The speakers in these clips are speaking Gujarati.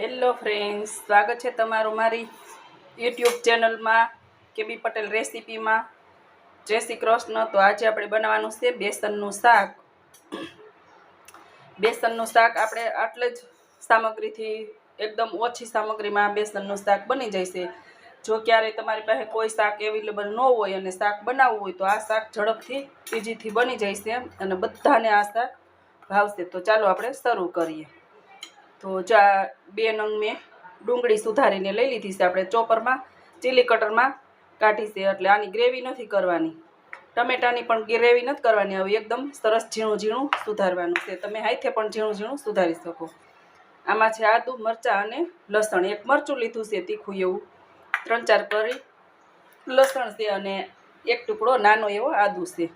હેલો ફ્રેન્ડ્સ સ્વાગત છે તમારું મારી યુટ્યુબ ચેનલમાં કેબી પટેલ રેસીપીમાં. જય શ્રી કૃષ્ણ. તો આજે આપણે બનાવવાનું છે બેસનનું શાક. બેસનનું શાક આપણે આટલે જ સામગ્રીથી એકદમ ઓછી સામગ્રીમાં બેસનનું શાક બની જશે જો ક્યારેય તમારી પાસે કોઈ શાક એવેલેબલ ન હોય અને શાક બનાવવું હોય તો આ શાક ઝડપથી ઇઝીથી બની જશે અને બધાને આ શાક ભાવશે. તો ચાલો આપણે શરૂ કરીએ. તો જા બે નંગ મેં ડુંગળી સુધારીને લઈ લીધી છે. આપણે ચોપરમાં, ચીલી કટરમાં કાઢી છે. એટલે આની ગ્રેવી નથી કરવાની. ટમેટાની પણ ગ્રેવી નથી કરવાની. હવે એકદમ સરસ ઝીણું ઝીણું સુધારવાનું છે. તમે હાથે પણ ઝીણું ઝીણું સુધારી શકો. આમાં છે આદુ, મરચાં અને લસણ. એક મરચું લીધું છે તીખું એવું. ત્રણ ચાર કરી લસણ છે અને એક ટુકડો નાનો એવો આદુ છે.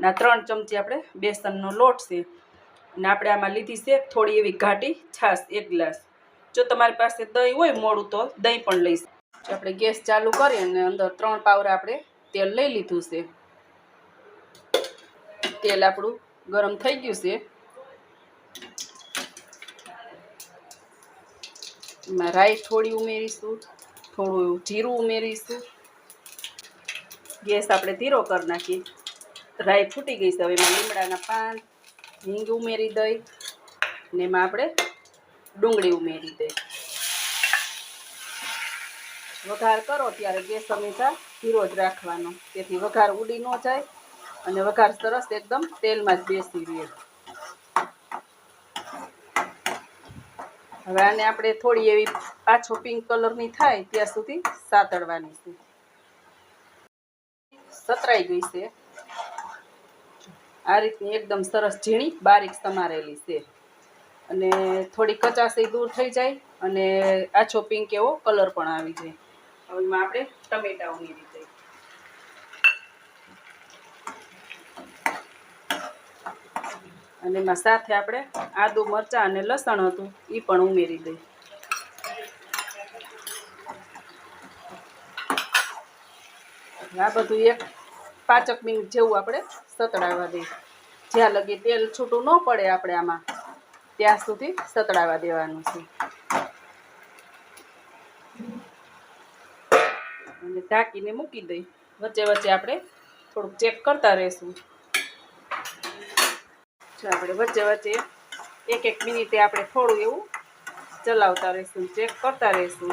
ના, ત્રણ ચમચી આપણે બેસનનો લોટ છે. અને આપણે આમાં લીધી છે થોડી એવી ઘાટી છાશ, એક ગ્લાસ. જો તમારી પાસે દહીં હોય મોડું તો દહીં પણ લઈ જો આપણે ગેસ ચાલુ કરી અને અંદર ત્રણ પાવરા આપણે તેલ લઈ લીધું છે. તેલ આપણું ગરમ થઈ ગયું છે. એમાં રાઈ થોડી ઉમેરીશું, થોડું જીરું ઉમેરીશું. ગેસ આપણે ધીરો કરી નાખીએ. રાઈ ફૂટી ગઈ છે, હવે એમાં લીમડાના પાન હિંગ ઉમેરી દઈ ને એમાં આપણે ડુંગળી ઉમેરી દઈ. વઘાર કરો ત્યારે ગેસ હંમેશા ધીરો જ રાખવાનો. તેથી વઘાર ઉડી ન જાય અને વઘાર સરસ એકદમ તેલમાં જ બેસી રહે. હવે આને આપણે થોડી એવી પાછો પિંક કલરની થાય ત્યાં સુધી સાતળવાની છે. સતરાઈ ગઈ છે. આ રીતની એકદમ સરસ ઝીણી બારીક સમારેલી છે. અને થોડી કચાસી દૂર થઈ જાય અને આછો પિંક એવો કલર પણ આવી જાય. હવે એમાં આપણે ટમેટા ઉમેરી દઈએ અને એમાં સાથે આપણે આદુ મરચાં અને લસણ હતું એ પણ ઉમેરી દઈએ. આ બધું એક પાંચક મિનિટ જેવું આપણે સતડાવવા દઈએ. જ્યાં લગી તેલ છૂટું ન પડે આપણે આમાં, ત્યાં સુધી સતડાવવા દેવાનું છે. અને ઢાંકીને મૂકી દઈ. વચ્ચે વચ્ચે આપણે થોડુંક ચેક કરતા રહીશું. આપણે વચ્ચે વચ્ચે એક એક મિનિટે આપણે થોડું એવું ચલાવતા રહીશું, ચેક કરતા રહીશું.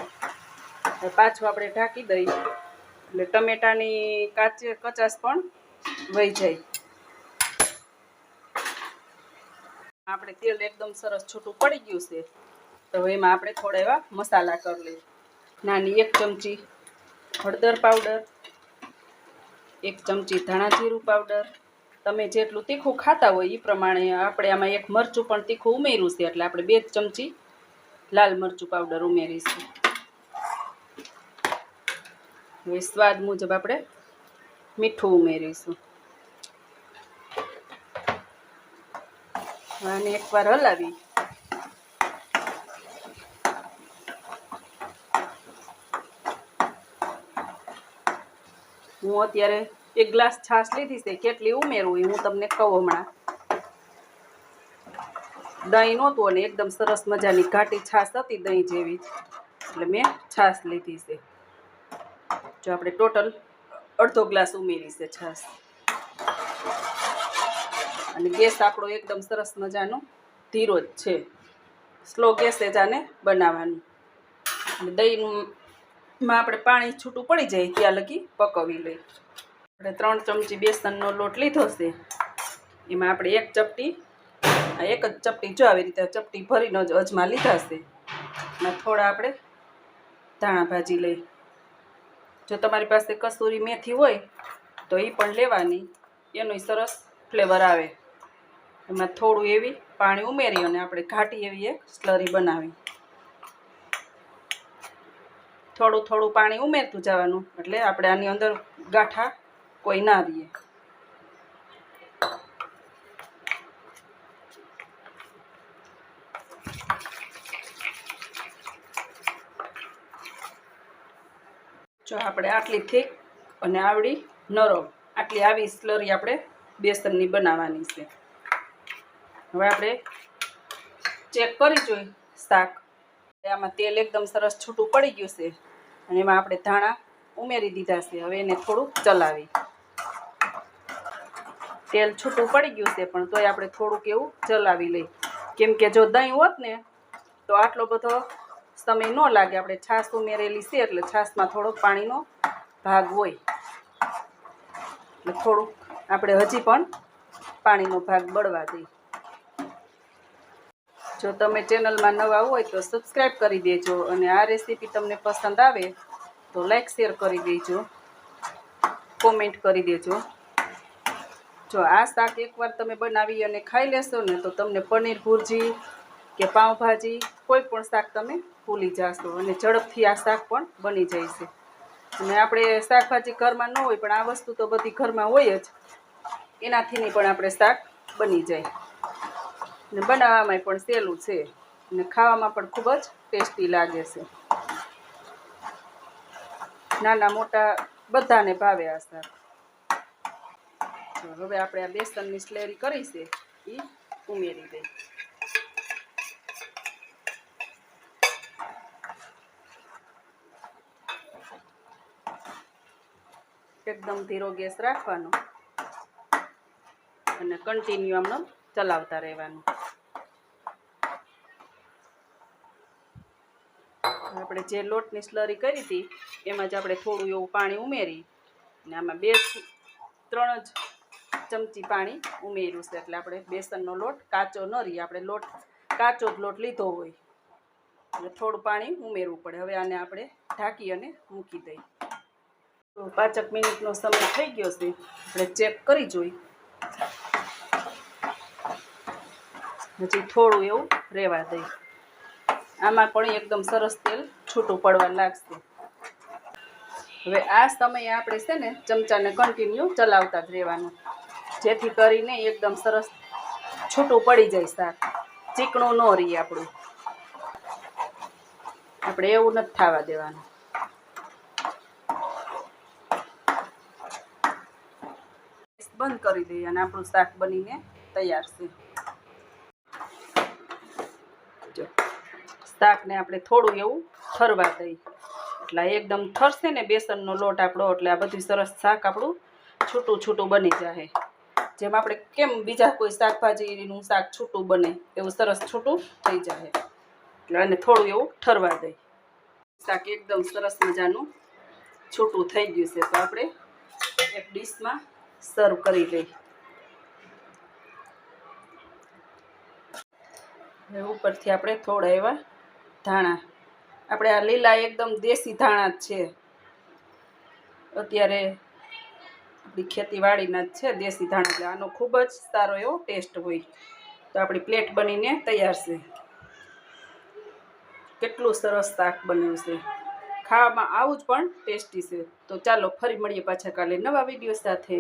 પાછું આપણે ઢાંકી દઈ એટલે ટમેટાની કાચે કચાશ પણ વહી જાય. આપણે તેલ એકદમ સરસ છૂટું પડી ગયું છે. તો એમાં આપણે થોડા એવા મસાલા કરી લઈએ. નાની એક ચમચી હળદર પાવડર, એક ચમચી ધાણા જીરું પાવડર. તમે જેટલું તીખું ખાતા હોય એ પ્રમાણે આપણે આમાં એક મરચું પણ તીખું ઉમેર્યું છે, એટલે આપણે બે ચમચી લાલ મરચું પાવડર ઉમેરીશું. સ્વાદ મુજબ આપણે મીઠું ઉમેરીશું. અને એકવાર હલાવી. હું અત્યારે એક ગ્લાસ છાશ લીધી છે, કેટલી ઉમેરવું એ હું તમને કહું હમણાં. દહીં નહોતું અને એકદમ સરસ મજાની ઘાટી છાશ હતી દહીં જેવી એટલે મેં છાશ લીધી છે. જો આપણે ટોટલ અડધો ગ્લાસ ઉમેરી છે છાશ. અને ગેસ આપણો એકદમ સરસ મજાનો ધીરો જ છે. સ્લો ગેસે જ આને બનાવવાનું. અને દહીંમાં આપણે પાણી છૂટું પડી જાય ત્યાં લગી પકવી લઈ આપણે ત્રણ ચમચી બેસનનો લોટ લીધો છે. એમાં આપણે એક ચપટી એક જ ચપટી જો આવી રીતે ચપટી ભરીને જ અજમા લીધા છે. અને થોડા આપણે ધાણા ભાજી લઈ. જો તમારી પાસે કસૂરી મેથી હોય, તો એ પણ લેવાની. એનો સરસ ફ્લેવર આવે. એમાં થોડું એવી પાણી ઉમેરી અને આપણે ઘાટી એવી એક સ્લરી બનાવી. થોડું થોડું પાણી ઉમેરતું જવાનું, એટલે આપણે આની અંદર ગાંઠા કોઈ ના રહીએ જો આપણે આટલી થીક અને આવડી નરમ. આટલી આવી સ્લરી આપણે બેસનની બનાવવાની છે. હવે આપણે ચેક કરી જોઈ શાક. આમાં તેલ એકદમ સરસ છૂટું પડી ગયું છે અને એમાં આપણે ધાણા ઉમેરી દીધા છે. હવે એને થોડુંક ચલાવી. તેલ છૂટું પડી ગયું છે, પણ તોય આપણે થોડુંક એવું ચલાવી લઈ કેમ કે જો દહીં હોત ને, તો આટલો બધો સમય ન લાગે. આપણે છાશ ઉમેરેલી છે એટલે છાશમાં થોડોક પાણીનો ભાગ હોય. થોડુંક આપણે હજી પણ પાણીનો ભાગ બળવા દઈએ. જો તમે ચેનલમાં નવા હોય તો સબસ્ક્રાઈબ કરી દેજો અને આ રેસીપી તમને પસંદ આવે તો લાઈક, શેર કરી દેજો. કોમેન્ટ કરી દેજો. જો આ શાક એકવાર તમે બનાવી અને ખાઈ લેશો ને તો તમને પનીર ભુરજી કે પાઉંભાજી કોઈ પણ શાક તમે ભૂલી જશો અને ઝડપથી આ શાક પણ બની જાય છે. અને આપણે શાકભાજી ઘરમાં ન હોય, પણ આ વસ્તુ તો બધી ઘરમાં હોય જ. એનાથીની પણ આપણે શાક બની જાય. ને બનાવવામાં પણ સહેલું છે. અને ખાવામાં પણ ખૂબ જ ટેસ્ટી લાગે છે. નાના મોટા બધાને ભાવે આ શાક. હવે આપણે આ બેસનની સ્લેરી કરી છે. એ ઉમેરી દઈ એકદમ ધીરો ગેસ રાખવાનો. અને કન્ટિન્યુ આમનો ચલાવતા રહેવાનું. આપણે જે લોટની સ્લરી કરી હતી, એમાં જ આપણે થોડું એવું પાણી ઉમેરી અને આમાં બે ત્રણ જ ચમચી પાણી ઉમેર્યું છે. એટલે આપણે બેસનનો લોટ કાચો ન રહી આપણે લોટ કાચો જ લોટ લીધો હોય. એટલે થોડું પાણી ઉમેરવું પડે. હવે આને આપણે ઢાંકી અને મૂકી દઈએ. તો પાંચક મિનિટનો સમય થઈ ગયો છે. આપણે ચેક કરી જોઈ. હજી થોડું એવું રહેવા દઈ. આમાં પણ એકદમ સરસ તેલ છૂટું પડવા લાગશે. હવે આ સમયે આપણે છે ને ચમચાને કન્ટિન્યુ ચલાવતા જ રહેવાનું. જેથી કરીને એકદમ સરસ છૂટું પડી જાય શાક. ચીકણું ન રહીએ આપણું. આપણે એવું નથી થવા દેવાનું. બંધ કરી દઈએ અને આપણું શાક બનીને તૈયાર છે. શાકને આપણે થોડું એવું ઠરવા દઈ એટલે એકદમ થરશે ને બેસનનો લોટ આપણો, એટલે આ બધું સરસ શાક આપણું છૂટું છૂટું બની જાય જેમ આપણે કેમ બીજા કોઈ શાકભાજીનું શાક છૂટું બને, એવું સરસ છૂટું થઈ જાય એટલે અને થોડું એવું ઠરવા દઈ શાક એકદમ સરસ મજાનું છૂટું થઈ ગયું છે. તો આપણે એક ડીશમાં સર્વ કરી લઈ ઉપરથી આપણે થોડા એવા ધાણા. આપણે આ લીલા એકદમ દેશી ધાણા જ છે. અત્યારે આપણી ખેતીવાડીના જ છે દેશી ધાણા. એટલે આનો ખૂબ જ સારો એવો ટેસ્ટ હોય. તો આપણી પ્લેટ બનીને તૈયાર છે. કેટલું સરસ શાક બન્યું છે. ખાવામાં આવું જ પણ ટેસ્ટી છે. તો ચાલો ફરી મળીએ પાછા કાલે નવા વીડિયો સાથે.